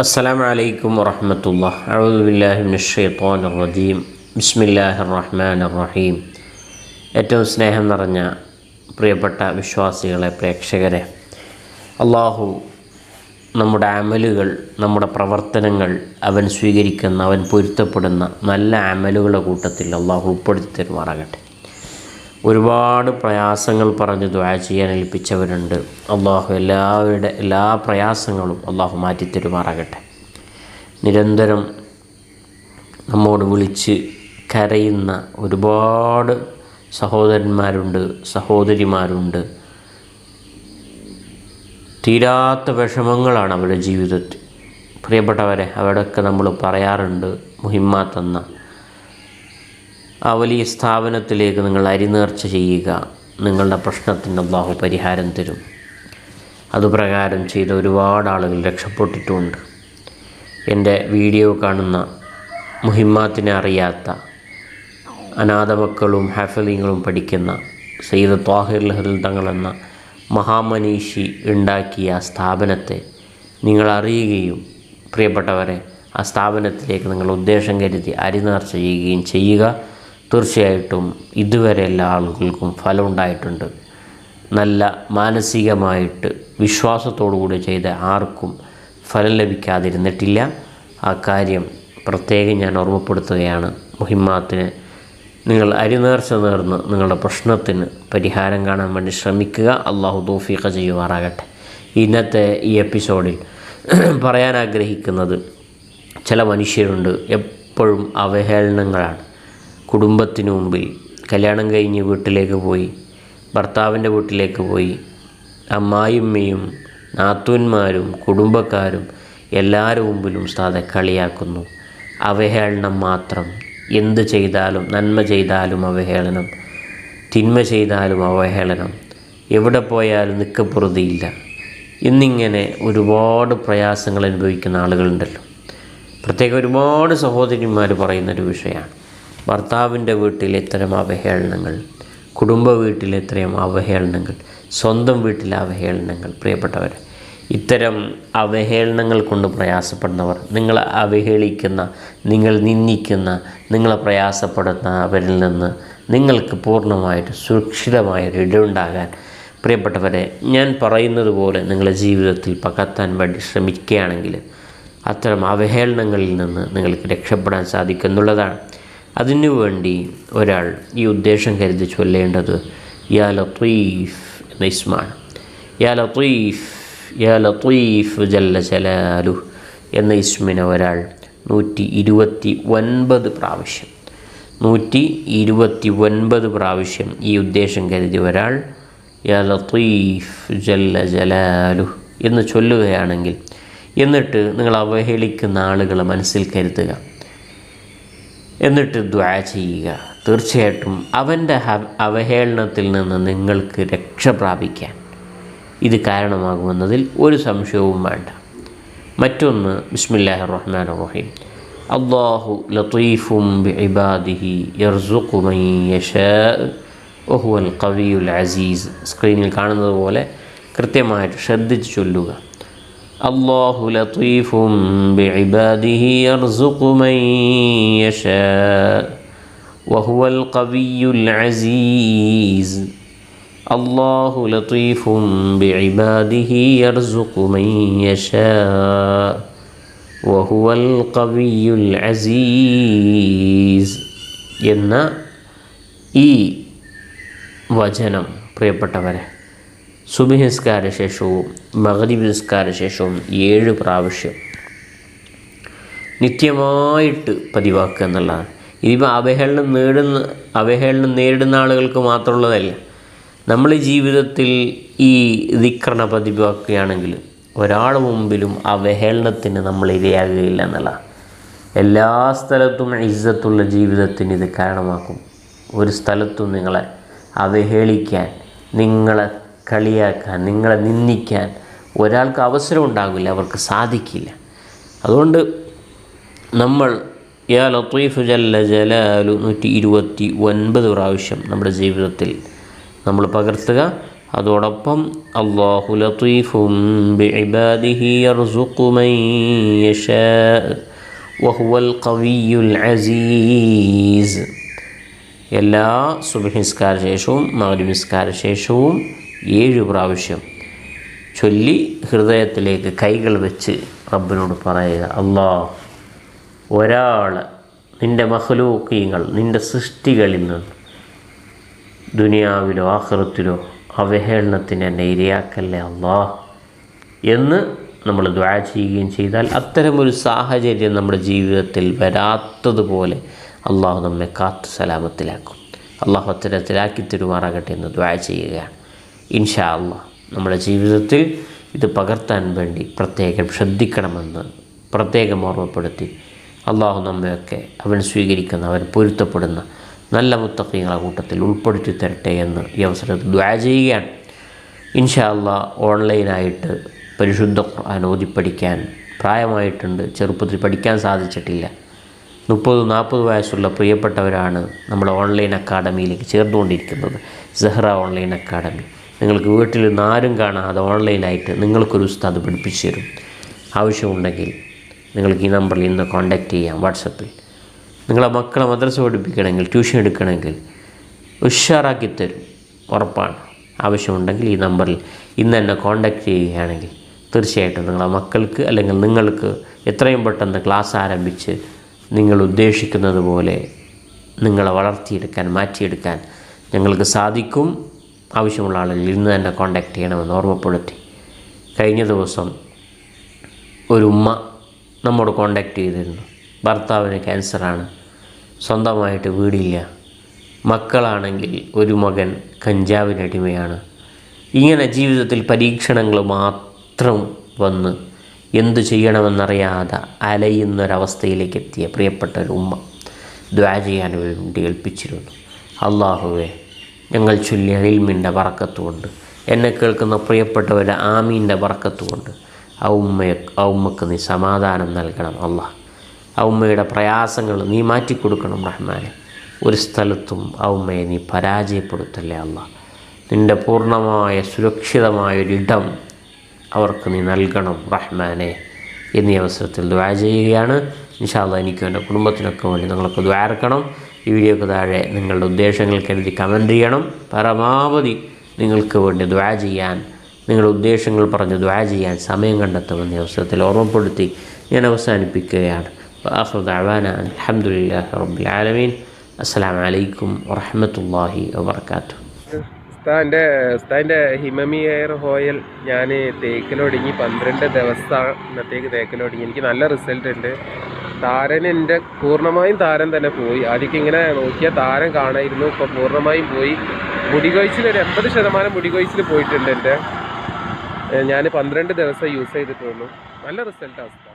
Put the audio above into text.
السلام عليكم ورحمة الله أعوذ بالله من الشيطان الرجيم بسم الله الرحمن الرحيم ഏറ്റവും സ്നേഹം നിറഞ്ഞ പ്രിയപ്പെട്ട വിശ്വാസികളെ പ്രേക്ഷകരെ അള്ളാഹു നമ്മുടെ അമലുകൾ നമ്മുടെ പ്രവർത്തനങ്ങൾ അവൻ സ്വീകരിക്കുന്ന അവൻ പൊരുത്തപ്പെടുന്ന നല്ല അമലുകളുടെ കൂട്ടത്തിൽ അള്ളാഹു ഉൾപ്പെടുത്തി തരുമാറാകട്ടെ ഒരുപാട് പ്രയാസങ്ങൾ പറഞ്ഞ് ദ്വാ ചെയ്യാൻ ഏൽപ്പിച്ചവരുണ്ട്. അള്ളാഹു എല്ലാവരുടെ എല്ലാ പ്രയാസങ്ങളും അള്ളാഹു മാറ്റിത്തരുമാറാകട്ടെ നിരന്തരം നമ്മോട് വിളിച്ച് കരയുന്ന ഒരുപാട് സഹോദരന്മാരുണ്ട് സഹോദരിമാരുണ്ട്. തീരാത്ത വിഷമങ്ങളാണ് അവരുടെ ജീവിതത്തിൽ. പ്രിയപ്പെട്ടവരെ അവിടെയൊക്കെ നമ്മൾ പറയാറുണ്ട് മുഹിമ്മ തന്ന ആ വലിയ സ്ഥാപനത്തിലേക്ക് നിങ്ങൾ അരിനേർച്ച ചെയ്യുക. നിങ്ങളുടെ പ്രശ്നത്തിന് അള്ളാഹു പരിഹാരം തരും. അതുപ്രകാരം ചെയ്ത ഒരുപാട് ആളുകൾ രക്ഷപ്പെട്ടിട്ടുമുണ്ട് എന്റെ വീഡിയോ കാണുന്ന മുഹിമ്മാത്തിനെ അറിയാത്ത അനാഥമക്കളും ഹാഫലിങ്ങളും പഠിക്കുന്ന സയ്യിദ് ത്വാഹിർ ലഹദിൽ തങ്ങളെന്ന മഹാമനീഷി ഉണ്ടാക്കിയ ആ സ്ഥാപനത്തെ നിങ്ങൾ അറിയുകയും പ്രിയപ്പെട്ടവരെ ആ സ്ഥാപനത്തിലേക്ക് നിങ്ങൾ ഉദ്ദേശം കരുതി അരിനേർച്ച ചെയ്യുകയും ചെയ്യുക. തീർച്ചയായിട്ടും ഇതുവരെ എല്ലാ ആളുകൾക്കും ഫലമുണ്ടായിട്ടുണ്ട്. നല്ല മാനസികമായിട്ട് വിശ്വാസത്തോടുകൂടി ചെയ്ത ആർക്കും ഫലം ലഭിക്കാതിരുന്നിട്ടില്ല. ആ കാര്യം പ്രത്യേകം ഞാൻ ഓർമ്മപ്പെടുത്തുകയാണ്. മുഹിമാത്തിന് നിങ്ങൾ അരിനേർച്ച നേർന്ന് നിങ്ങളുടെ പ്രശ്നത്തിന് പരിഹാരം കാണാൻ വേണ്ടി ശ്രമിക്കുക. അള്ളാഹു തോഫീഖ ചെയ്യുമാറാകട്ടെ. ഇന്നത്തെ ഈ എപ്പിസോഡിൽ പറയാൻ ആഗ്രഹിക്കുന്നത് ചില മനുഷ്യരുണ്ട്. എപ്പോഴും അവഹേളനങ്ങളാണ്. കുടുംബത്തിന് മുമ്പിൽ കല്യാണം കഴിഞ്ഞ് വീട്ടിലേക്ക് പോയി ഭർത്താവിന്റെ വീട്ടിലേക്ക് പോയി. അമ്മായിമ്മയും നാത്തൂന്മാരും കുടുംബക്കാരും എല്ലാവരും മുമ്പിലും ഉസ്താദെ കളിയാക്കുന്നു. അവഹേളനം മാത്രം. എന്ത് ചെയ്താലും നന്മ ചെയ്താലും അവഹേളനം. തിന്മ ചെയ്താലും അവഹേളനം. എവിടെ പോയാലും നിക്കപ്പുറതിയില്ല. എന്നിങ്ങനെ ഒരുപാട് പ്രയാസങ്ങൾ അനുഭവിക്കുന്ന ആളുകളുണ്ടല്ലോ. പ്രത്യേകം ഒരുപാട് സഹോദരിമാർ പറയുന്നൊരു വിഷയമാണ്. ഭർത്താവിന്റെ വീട്ടിൽ ഇത്തരം അവഹേളനങ്ങൾ കുടുംബ വീട്ടിൽ ഇത്രയും അവഹേളനങ്ങൾ സ്വന്തം വീട്ടിലെ അവഹേളനങ്ങൾ. പ്രിയപ്പെട്ടവർ ഇത്തരം അവഹേളനങ്ങൾ കൊണ്ട് പ്രയാസപ്പെടുന്നവർ നിങ്ങളെ അവഹേളിക്കുന്ന നിങ്ങൾ നിന്ദിക്കുന്ന നിങ്ങളെ പ്രയാസപ്പെടുന്നവരിൽ നിന്ന് നിങ്ങൾക്ക് പൂർണമായിട്ട് സുരക്ഷിതമായൊരു ഇടമുണ്ടാകാൻ പ്രിയപ്പെട്ടവരെ ഞാൻ പറയുന്നത് പോലെ നിങ്ങളുടെ ജീവിതത്തിൽ പകർത്താൻ വേണ്ടി ശ്രമിക്കുകയാണെങ്കിൽ അത്തരം അവഹേളനങ്ങളിൽ നിന്ന് നിങ്ങൾക്ക് രക്ഷപ്പെടാൻ സാധിക്കുന്നുള്ളതാണ് അതിനു വേണ്ടി ഒരാൾ ഈ ഉദ്ദേശം കരുതി ചൊല്ലേണ്ടത് യാ ലത്തീഫ് എന്ന ഇസ്മാണ് യാ ലത്തീഫ് യാ ലത്തീഫ് ജല്ല ജലാലു എന്ന ഇസ്മിനെ ഒരാൾ നൂറ്റി ഇരുപത്തി ഒൻപത് പ്രാവശ്യം നൂറ്റി ഇരുപത്തി ഒൻപത് പ്രാവശ്യം ഈ ഉദ്ദേശം കരുതി ഒരാൾ യാ ലത്തീഫ് ജല്ല ജലാലു എന്ന് ചൊല്ലുകയാണെങ്കിൽ എന്നിട്ട് നിങ്ങൾ അവഹേളിക്കുന്ന ആളുകളെ മനസ്സിൽ കരുതുക. എന്നിട്ട് ദ്വാ ചെയ്യുക. തീർച്ചയായിട്ടും അവന്റെ അവഹേളനത്തിൽ നിന്ന് നിങ്ങൾക്ക് രക്ഷ പ്രാപിക്കാൻ ഇത് കാരണമാകുമെന്നതിൽ ഒരു സംശയവും വേണ്ട. മറ്റൊന്ന് ബിസ്മില്ലാഹി റഹ്മാൻ റഹീം അള്ളാഹു ലത്തീഫും ഇബാദിഹി യർസുഖു മൻ യശാ വഹുവൽ ഖവിയുൽ അസീസ്. സ്ക്രീനിൽ കാണുന്നത് പോലെ കൃത്യമായിട്ട് ശ്രദ്ധിച്ച് ചൊല്ലുക. الله لطيف بعباده يرزق من يشاء وهو القوي العزيز الله لطيف بعباده يرزق من يشاء وهو القوي العزيز എന്ന ഈ വചനം പ്രിയപ്പെട്ടവരെ സുബിഹിസ്കാര ശേഷവും മകരീബ് നിസ്കാര ശേഷവും ഏഴ് പ്രാവശ്യം നിത്യമായിട്ട് പതിവാക്കുക എന്നുള്ളതാണ്. ഇതിപ്പോൾ അവഹേളനം നേടുന്ന അവഹേളനം നേരിടുന്ന ആളുകൾക്ക് മാത്രമുള്ളതല്ല. നമ്മൾ ജീവിതത്തിൽ ഈ ദിക്രണ പതിവാക്കുകയാണെങ്കിൽ ഒരാൾ മുമ്പിലും അവഹേളനത്തിന് നമ്മൾ ഇരയാകുകയില്ല എന്നുള്ളതാണ്. എല്ലാ സ്ഥലത്തും ഇജ്ജത്തുള്ള ജീവിതത്തിന് ഇത് കാരണമാക്കും. ഒരു സ്ഥലത്തും നിങ്ങളെ അവഹേളിക്കാൻ നിങ്ങളെ കളിയാക്കാൻ നിങ്ങളെ നിന്ദിക്കാൻ ഒരാൾക്ക് അവസരം ഉണ്ടാകില്ല അവർക്ക് സാധിക്കില്ല. അതുകൊണ്ട് നമ്മൾ യാ ലത്തീഫ് ജല്ല ജലാലു നൂറ്റി ഇരുപത്തി ഒൻപത് പ്രാവശ്യം നമ്മുടെ ജീവിതത്തിൽ നമ്മൾ പകർത്തുക. അതോടൊപ്പം അള്ളാഹു ലത്തീഫും അസീസ്. എല്ലാ സുബഹിസ്കാര ശേഷവും മകരമിസ്കാര ശേഷവും ഏഴ് പ്രാവശ്യം ചൊല്ലി ഹൃദയത്തിലേക്ക് കൈകൾ വെച്ച് റബ്ബിനോട് പറയുക അള്ളാ ഒരാൾ നിന്റെ മഹലൂക്കീങ്ങൾ നിന്റെ സൃഷ്ടികളിൽ നിന്ന് ദുനിയാവിലോ ആഹൃത്തിലോ അവഹേളനത്തിന് എന്നെ ഇരയാക്കല്ലേ അള്ളാ എന്ന് നമ്മൾ ദ്വാ ചെയ്യുകയും ചെയ്താൽ അത്തരമൊരു സാഹചര്യം നമ്മുടെ ജീവിതത്തിൽ വരാത്തതുപോലെ അള്ളാഹു നമ്മെ കാത്തു സലാമത്തിലാക്കും. അള്ളാഹു അത്തരത്തിലാക്കി തരുമാറാകട്ടെ എന്ന് ദ്വാ ചെയ്യുകയാണ്. ഇൻഷാ അള്ളാഹ് നമ്മുടെ ജീവിതത്തിൽ ഇത് പകർത്താൻ വേണ്ടി പ്രത്യേകം ശ്രദ്ധിക്കണമെന്ന് പ്രത്യേകം ഓർമ്മപ്പെടുത്തി അള്ളാഹു നമ്മയൊക്കെ അവൻ സ്വീകരിക്കുന്ന അവൻ പൊരുത്തപ്പെടുന്ന നല്ല മുത്തക്കീങ്ങളെ കൂട്ടത്തിൽ ഉൾപ്പെടുത്തി തരട്ടെ എന്ന് ഈ അവസരത്തിൽ ദ്വാ ചെയ്യുകയാണ്. ഇൻഷാ ഓൺലൈനായിട്ട് പരിശുദ്ധ ഖുർആൻ ഓതി പഠിക്കാൻ പ്രായമായിട്ടുണ്ട്. ചെറുപ്പത്തിൽ പഠിക്കാൻ സാധിച്ചിട്ടില്ല. മുപ്പത് നാൽപ്പത് വയസ്സുള്ള പ്രിയപ്പെട്ടവരാണ് നമ്മുടെ ഓൺലൈൻ അക്കാഡമിയിലേക്ക് ചേർന്നുകൊണ്ടിരിക്കുന്നത്. സെഹ്റ ഓൺലൈൻ അക്കാഡമി നിങ്ങൾക്ക് വീട്ടിൽ നിന്ന് ആരും കാണാതെ ഓൺലൈനായിട്ട് നിങ്ങൾക്കൊരു ഉസ്താദ് പഠിപ്പിച്ചു തരും. ആവശ്യമുണ്ടെങ്കിൽ നിങ്ങൾക്ക് ഈ നമ്പറിൽ ഇന്ന് കോൺടാക്റ്റ് ചെയ്യാം വാട്സപ്പിൽ. നിങ്ങളെ മക്കളെ മദ്രസ പഠിപ്പിക്കണമെങ്കിൽ ട്യൂഷൻ എടുക്കണമെങ്കിൽ ഉഷാറാക്കി തരും ഉറപ്പാണ്. ആവശ്യമുണ്ടെങ്കിൽ ഈ നമ്പറിൽ ഇന്ന് തന്നെ കോൺടാക്റ്റ് ചെയ്യുകയാണെങ്കിൽ തീർച്ചയായിട്ടും നിങ്ങളെ മക്കൾക്ക് അല്ലെങ്കിൽ നിങ്ങൾക്ക് എത്രയും പെട്ടെന്ന് ക്ലാസ് ആരംഭിച്ച് നിങ്ങൾ ഉദ്ദേശിക്കുന്നത് പോലെ നിങ്ങളെ വളർത്തിയെടുക്കാൻ മാറ്റിയെടുക്കാൻ ഞങ്ങൾക്ക് സാധിക്കും. ആവശ്യമുള്ള ആളുകൾ ഇന്ന് തന്നെ കോണ്ടാക്ട് ചെയ്യണമെന്ന് ഓർമ്മപ്പെടുത്തി. കഴിഞ്ഞ ദിവസം ഒരു ഉമ്മ നമ്മോട് കോണ്ടാക്ട് ചെയ്തിരുന്നു. ഭർത്താവിന് ക്യാൻസറാണ് സ്വന്തമായിട്ട് വീടില്ല. മക്കളാണെങ്കിൽ ഒരു മകൻ കഞ്ചാവിനടിമയാണ് ഇങ്ങനെ ജീവിതത്തിൽ പരീക്ഷണങ്ങൾ മാത്രം വന്ന് എന്തു ചെയ്യണമെന്നറിയാതെ അലയുന്നൊരവസ്ഥയിലേക്ക് എത്തിയ പ്രിയപ്പെട്ട ഒരു ഉമ്മ ദ്വാ ചെയ്യാൻ വേണ്ടി ഏൽപ്പിച്ചിരുന്നു. അള്ളാഹുവെ ഞങ്ങൾ ചൊല്ലിയ ഇൽമിന്റെ വറക്കത്തുകൊണ്ട്. എന്നെ കേൾക്കുന്ന പ്രിയപ്പെട്ടവരുടെ ആമീന്റെ വറക്കത്തുകൊണ്ട്. ആ ഉമ്മയെ ആ നീ സമാധാനം നൽകണം അള്ളാഹ് ആ ഉമ്മയുടെ പ്രയാസങ്ങൾ നീ മാറ്റിക്കൊടുക്കണം റഹ്മാനെ. ഒരു സ്ഥലത്തും ആ ഉമ്മയെ നീ പരാജയപ്പെടുത്തല്ലേ അള്ളാഹ് നിന്റെ പൂർണമായ സുരക്ഷിതമായൊരിടം അവർക്ക് നീ നൽകണം റഹ്മാനെ. എന്നീ അവസരത്തിൽ ദ്വാ ചെയ്യുകയാണ്. ഇൻഷാല്ല എനിക്കും എന്റെ കുടുംബത്തിനൊക്കെ വേണ്ടി നിങ്ങളൊക്കെ ദ്വാരക്കണം ഈ വീഡിയോക്ക് താഴെ നിങ്ങളുടെ ഉദ്ദേശങ്ങൾ കരുതി കമന്റ് ചെയ്യണം. പരമാവധി നിങ്ങൾക്ക് വേണ്ടി ദ്വാ ചെയ്യാൻ നിങ്ങളുടെ ഉദ്ദേശങ്ങൾ പറഞ്ഞ് ദ്വാ ചെയ്യാൻ സമയം കണ്ടെത്തുമെന്ന അവസരത്തിൽ ഓർമ്മപ്പെടുത്തി ഞാൻ അവസാനിപ്പിക്കുകയാണ്. ആഹ്റു ദഅവാന അൽഹംദുലില്ലാഹി റബ്ബിൽ ആലമീൻ. അസ്സാം വലൈക്കും വറഹമത്തല്ലാഹി വാത്തു ഉസ്താന്റെ ഉസ്താന്റെ ഹിമമി എയർ ഹോയൽ ഞാൻ തേക്കിലൊടുങ്ങി പന്ത്രണ്ട് ദിവസത്തേക്ക് തേക്കിലൊടുങ്ങി. എനിക്ക് നല്ല റിസൾട്ട് ഉണ്ട്. താരൻ എന്റെ പൂർണമായും താരൻ തന്നെ പോയി. ആദ്യം ഇങ്ങനെ നോക്കിയ താരൻ കാണായിരുന്നു. ഇപ്പോൾ പൂർണമായും പോയി. മുടികൊഴിച്ചിൽ ഒരു എൺപത് ശതമാനം മുടികൊഴിച്ചിൽ പോയിട്ടുണ്ട് എന്റെ. ഞാൻ പന്ത്രണ്ട് ദിവസം യൂസ് ചെയ്തിട്ടുള്ളൂ. നല്ല റിസൾട്ട് ഉസ്താ